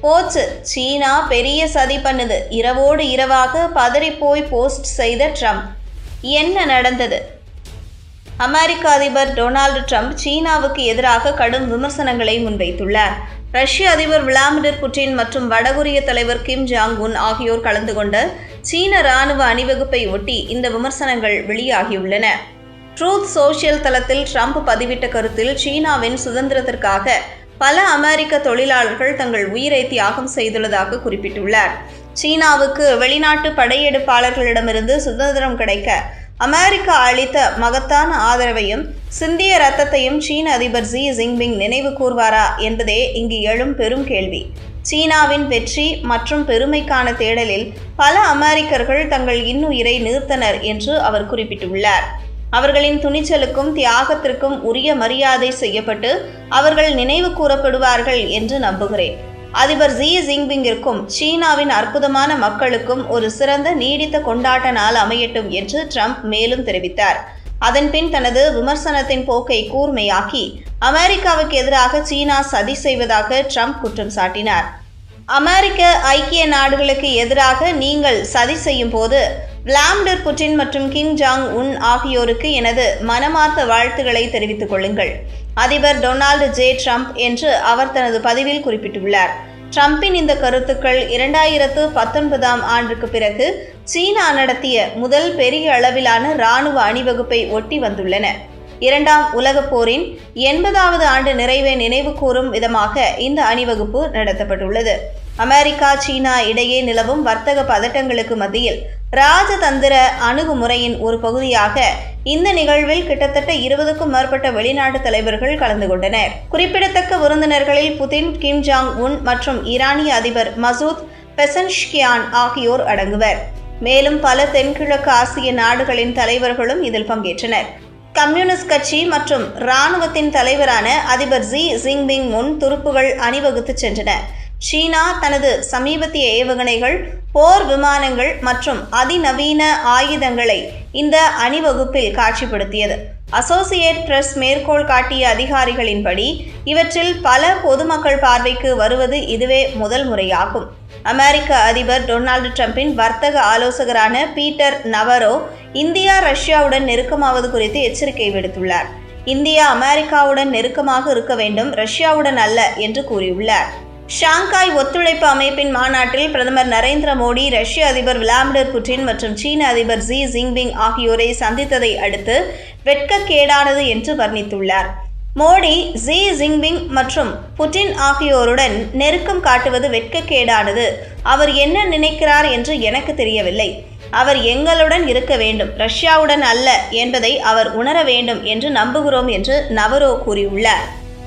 போச்சு. சீனா பெரிய சதி பண்ணுது. இரவோடு இரவாக பதறிப்போய் போஸ்ட் செய்த ட்ரம்ப். என்ன நடந்தது? அமெரிக்க அதிபர் டொனால்டு ட்ரம்ப் சீனாவுக்கு எதிராக கடும் விமர்சனங்களை முன்வைத்துள்ளார். ரஷ்ய அதிபர் விளாடிமிர் புட்டின் மற்றும் வடகொரிய தலைவர் கிம் ஜாங் உன் ஆகியோர் கலந்து கொண்ட சீன ராணுவ அணிவகுப்பை ஒட்டி இந்த விமர்சனங்கள் வெளியாகியுள்ளன. ட்ரூத் சோஷியல் தளத்தில் ட்ரம்ப் பதிவிட்ட கருத்தில் சீனாவின் சுதந்திரத்திற்காக பல அமெரிக்க தொழிலாளர்கள் தங்கள் உயிரை தியாகம் செய்துள்ளதாக குறிப்பிட்டுள்ளார். சீனாவுக்கு வெளிநாட்டு படையெடுப்பாளர்களிடமிருந்து சுதந்திரம் கிடைக்க அமெரிக்கா அளித்த மகத்தான ஆதரவையும் சிந்திய ரத்தத்தையும் சீன அதிபர் ஜி ஜின்பிங் நினைவு கூர்வாரா என்பதே இங்கு எழும் பெரும் கேள்வி. சீனாவின் வெற்றி மற்றும் பெருமைக்கான தேடலில் பல அமெரிக்கர்கள் தங்கள் இன்னுயிரை நிறுத்தனர் என்று அவர் குறிப்பிட்டுள்ளார். அவர்களின் துணிச்சலுக்கும் தியாகத்திற்கும் உரிய மரியாதை செய்யப்பட்டு அவர்கள் நினைவு கூறப்படுவார்கள் என்று நம்புகிறேன். அதிபர் ஜி ஜிங்பிங்கிற்கும் சீனாவின் அற்புதமான மக்களுக்கும் ஒரு சிறந்த நீடித்த கொண்டாட்ட நாள் அமையட்டும் என்று ட்ரம்ப் மேலும் தெரிவித்தார். அதன்பின் தனது விமர்சனத்தின் போக்கை கூர்மையாக்கி அமெரிக்காவுக்கு எதிராக சீனா சதி செய்வதாக ட்ரம்ப் குற்றம் சாட்டினார். அமெரிக்க ஐக்கிய நாடுகளுக்கு எதிராக நீங்கள் சதி செய்யும் போது விளாடிமிர் புட்டின் மற்றும் கிங் ஜாங் உன் ஆகியோருக்கு எனது மனமார்ந்த வாழ்த்துக்களை தெரிவித்துக் கொள்ளுங்கள். அதிபர் டொனால்டு ஜே ட்ரம்ப் என்று அவர் தனது பதிவில் குறிப்பிட்டுள்ளார். ட்ரம்பின் இந்த கருத்துக்கள் இரண்டாயிரத்து பத்தொன்பதாம் ஆண்டுக்கு பிறகு சீனா நடத்திய முதல் பெரிய அளவிலான இராணுவ அணிவகுப்பை ஒட்டி வந்துள்ளன. இரண்டாம் உலகப் போரின் எண்பதாவது ஆண்டு நிறைவை நினைவு கூறும் விதமாக இந்த அணிவகுப்பு நடத்தப்பட்டுள்ளது. அமெரிக்கா சீனா இடையே நிலவும் வர்த்தக பதட்டங்களுக்கு மத்தியில் ராஜதந்திர அணுகுமுறையின் ஒரு பகுதியாக இந்த நிகழ்வில் கிட்டத்தட்ட இருபதுக்கும் மேற்பட்ட வெளிநாட்டு தலைவர்கள் கலந்து கொண்டனர். குறிப்பிடத்தக்க விருந்தினர்களில் புதின் கிம் ஜாங் உன் மற்றும் ஈரானிய அதிபர் மசூத் பெசன்ஷ்கியான் ஆகியோர் அடங்குவர். மேலும் பல தென்கிழக்கு ஆசிய நாடுகளின் தலைவர்களும் இதில் பங்கேற்றனர். கம்யூனிஸ்ட் கட்சி மற்றும் இராணுவத்தின் தலைவரான அதிபர் ஜி ஜிங்பிங் முன் துருப்புகள் அணிவகுத்து சென்றன சீனா தனது சமீபத்திய ஏவுகணைகள் போர் விமானங்கள் மற்றும் அதிநவீன ஆயுதங்களை இந்த அணிவகுப்பில் காட்சிப்படுத்தியது. அசோசியேட் பிரஸ் மேற்கோள் காட்டிய அதிகாரிகளின்படி இவற்றில் பல பொதுமக்கள் பார்வைக்கு வருவது இதுவே முதல் முறையாகும். அமெரிக்க அதிபர் டொனால்டு ட்ரம்பின் வர்த்தக ஆலோசகரான பீட்டர் நவரோ இந்தியா ரஷ்யாவுடன் நெருக்கமாவது குறித்து எச்சரிக்கை விடுத்துள்ளார். இந்தியா அமெரிக்காவுடன் நெருக்கமாக இருக்க வேண்டும் ரஷ்யாவுடன் அல்ல என்று கூறியுள்ளார். ஷாங்காய் ஒத்துழைப்பு அமைப்பின் மாநாட்டில் பிரதமர் நரேந்திர மோடி ரஷ்ய அதிபர் விளாடிமிர் புட்டின் மற்றும் சீன அதிபர் ஜி ஜின்பிங் ஆகியோரை சந்தித்ததை அடுத்து வெட்கக்கேடானது என்று வர்ணித்துள்ளார். மோடி ஜி ஜின்பிங் மற்றும் புட்டின் ஆகியோருடன் நெருக்கம் காட்டுவது வெட்கக்கேடானது. அவர் என்ன நினைக்கிறார் என்று எனக்கு தெரியவில்லை. அவர் எங்களுடன் இருக்க வேண்டும் ரஷ்யாவுடன் அல்ல என்பதை அவர் உணர வேண்டும் என்று நம்புகிறோம் என்று நவரோ கூறியுள்ளார்.